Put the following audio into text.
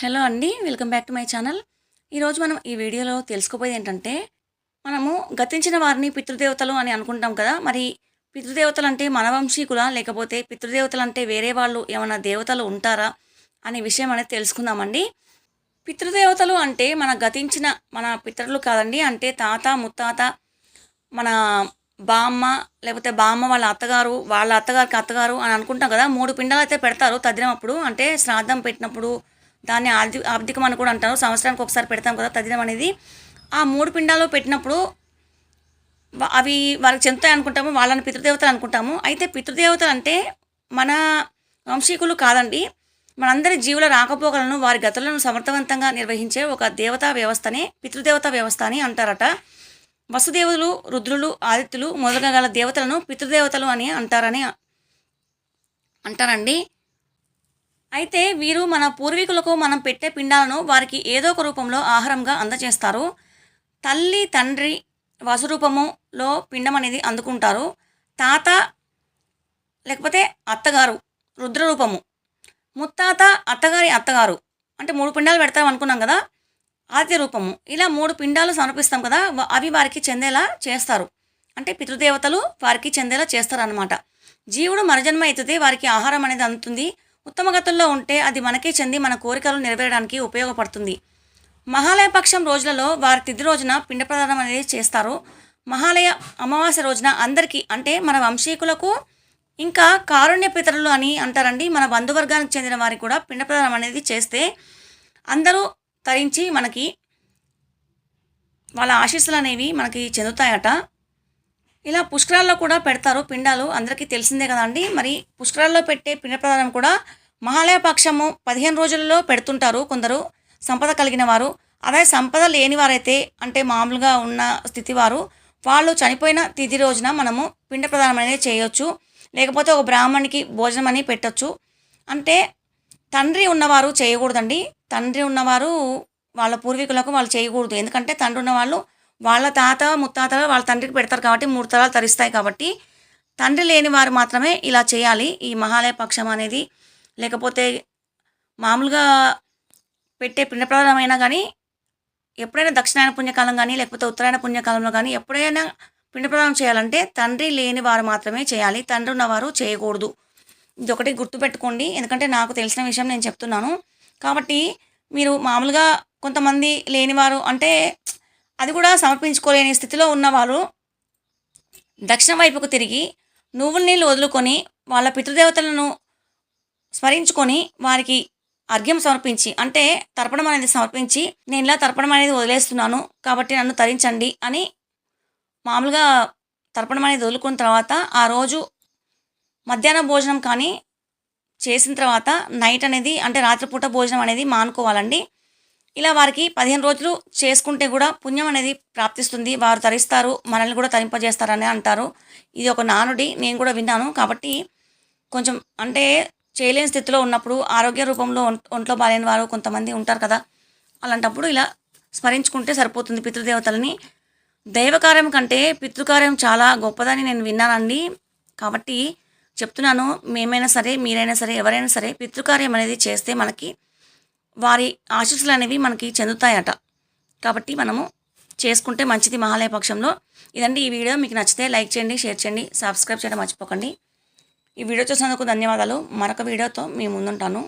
Hello అండి welcome back to my channel. ఈరోజు మనం ఈ వీడియోలో తెలుసుకోబోయేది ఏంటంటే మనము గతించిన వారిని పితృదేవతలు అని అనుకుంటాం కదా మరి పితృదేవతలు అంటే మన వంశీకుల లేకపోతే పితృదేవతలు అంటే వేరే వాళ్ళు ఏమైనా దేవతలు ఉంటారా అనే విషయం అనేది తెలుసుకుందామండి. పితృదేవతలు అంటే మన గతించిన మన పితరులు కాదండి అంటే తాత ముత్తాత మన బామ్మ లేకపోతే బామ్మ వాళ్ళ అత్తగారు వాళ్ళ అత్తగారికి అత్తగారు అని అనుకుంటాం కదా మూడు పిండాలు అయితే పెడతారు తదినప్పుడు అంటే శ్రాద్ధం పెట్టినప్పుడు దాన్ని ఆర్థిక ఆర్థికం అని కూడా అంటారు. సంవత్సరానికి ఒకసారి పెడతాం కదా తదినం అనేది. ఆ మూడు పిండాలు పెట్టినప్పుడు అవి వాళ్ళకి చెందుతాయి అనుకుంటాము వాళ్ళని పితృదేవతలు అనుకుంటాము. అయితే పితృదేవతలు అంటే మన వంశీకులు కాదండి. మనందరి జీవుల రాకపోకలను వారి గతులను సమర్థవంతంగా నిర్వహించే ఒక దేవతా వ్యవస్థనే పితృదేవతా వ్యవస్థ అని అంటారట. వసుదేవులు రుద్రులు ఆదిత్యులు మొదలగల దేవతలను పితృదేవతలు అని అంటారని అంటారండి. అయితే వీరు మన పూర్వీకులకు మనం పెట్టే పిండాలను వారికి ఏదో ఒక రూపంలో ఆహారంగా అందజేస్తారు. తల్లి తండ్రి వసురూపములో పిండం అనేది అందుకుంటారు. తాత లేకపోతే అత్తగారు రుద్రరూపము. ముత్తాత అత్తగారి అత్తగారు అంటే మూడు పిండాలు పెడతాం అనుకున్నాం కదా ఆద్య రూపము. ఇలా మూడు పిండాలు సమర్పిస్తాం కదా అవి వారికి చెందేలా చేస్తారు. అంటే పితృదేవతలు వారికి చెందేలా చేస్తారనమాట జీవుడు మరజన్మ అవుతుంది వారికి ఆహారం అనేది అందుతుంది. ఉత్తమ గతుల్లో ఉంటే అది మనకే చెంది మన కోరికలు నెరవేరడానికి ఉపయోగపడుతుంది. మహాలయ పక్షం రోజులలో వారి తిథి రోజున పిండ ప్రదానం అనేది చేస్తారు. మహాలయ అమావాస్య రోజున అందరికీ అంటే మన వంశీకులకు ఇంకా కారుణ్య పితరులు అని అంటారండి. మన బంధువర్గానికి చెందిన వారికి కూడా పిండ ప్రదానం అనేది చేస్తే అందరూ తరించి మనకి వాళ్ళ ఆశీస్సులు అనేవి మనకి చెందుతాయట. ఇలా పుష్కరాల్లో కూడా పెడతారు పిండాలు అందరికీ తెలిసిందే కదండి. మరి పుష్కరాల్లో పెట్టే పిండ ప్రదానం కూడా మహాలయ పక్షము పదిహేను రోజులలో పెడుతుంటారు కొందరు సంపద కలిగిన వారు. అదే సంపద లేని వారైతే అంటే మామూలుగా ఉన్న స్థితి వారు వాళ్ళు చనిపోయిన తిథి రోజున మనము పిండ ప్రదానం అనేది చేయొచ్చు. లేకపోతే ఒక బ్రాహ్మణికి భోజనం అని పెట్టచ్చు. అంటే తండ్రి ఉన్నవారు చేయకూడదండి. తండ్రి ఉన్నవారు వాళ్ళ పూర్వీకులకు వాళ్ళు చేయకూడదు. ఎందుకంటే తండ్రి ఉన్నవాళ్ళు వాళ్ళ తాత ముత్తాతలు వాళ్ళ తండ్రికి పెడతారు కాబట్టి మూడు తరాలు తరిస్తాయి కాబట్టి తండ్రి లేని వారు మాత్రమే ఇలా చేయాలి. ఈ మహాలయ పక్షం అనేది లేకపోతే మామూలుగా పెట్టే పిండ అయినా కానీ ఎప్పుడైనా దక్షిణాయన పుణ్యకాలం కానీ లేకపోతే ఉత్తరాయణ పుణ్యకాలంలో కానీ ఎప్పుడైనా పిండప్రదానం చేయాలంటే తండ్రి లేని వారు మాత్రమే చేయాలి. తండ్రి ఉన్నవారు చేయకూడదు. ఇది ఒకటి గుర్తుపెట్టుకోండి. ఎందుకంటే నాకు తెలిసిన విషయం నేను చెప్తున్నాను. కాబట్టి మీరు మామూలుగా కొంతమంది లేనివారు అంటే అది కూడా సమర్పించుకోలేని స్థితిలో ఉన్నవారు దక్షిణ వైపుకు తిరిగి నువ్వుల నీళ్ళు వదులుకొని వాళ్ళ పితృదేవతలను స్మరించుకొని వారికి అర్ఘ్యం సమర్పించి అంటే తర్పణం అనేది సమర్పించి నేను ఇలా తర్పణం అనేది వదిలేస్తున్నాను కాబట్టి నన్ను తరించండి అని మామూలుగా తర్పణం అనేది వదులుకున్న తర్వాత ఆ రోజు మధ్యాహ్న భోజనం కానీ చేసిన తర్వాత నైట్ అనేది అంటే రాత్రిపూట భోజనం అనేది మానుకోవాలండి. ఇలా వారికి పదిహేను రోజులు చేసుకుంటే కూడా పుణ్యం అనేది ప్రాప్తిస్తుంది. వారు తరిస్తారు మనల్ని కూడా తరింపజేస్తారని అంటారు. ఇది ఒక నానుడి నేను కూడా విన్నాను. కాబట్టి కొంచెం అంటే చేయలేని స్థితిలో ఉన్నప్పుడు ఆరోగ్య రూపంలో ఒంట్లో బాలేని వారు కొంతమంది ఉంటారు కదా. అలాంటప్పుడు ఇలా స్మరించుకుంటే సరిపోతుంది పితృదేవతలని. దైవకార్యం కంటే పితృకార్యం చాలా గొప్పదని నేను విన్నానండి. కాబట్టి చెప్తున్నాను మేమైనా సరే మీరైనా సరే ఎవరైనా సరే పితృకార్యం అనేది చేస్తే మనకి వారి ఆశీస్సులు అనేవి మనకి చెందుతాయట. కాబట్టి మనము చేసుకుంటే మంచిది మహాలయ పక్షంలో. ఇదండి ఈ వీడియో. మీకు నచ్చితే లైక్ చేయండి షేర్ చేయండి సబ్స్క్రైబ్ చేయడం మర్చిపోకండి. ఈ వీడియో చూసినందుకు ధన్యవాదాలు. మరొక వీడియోతో మీ ముందుంటాను.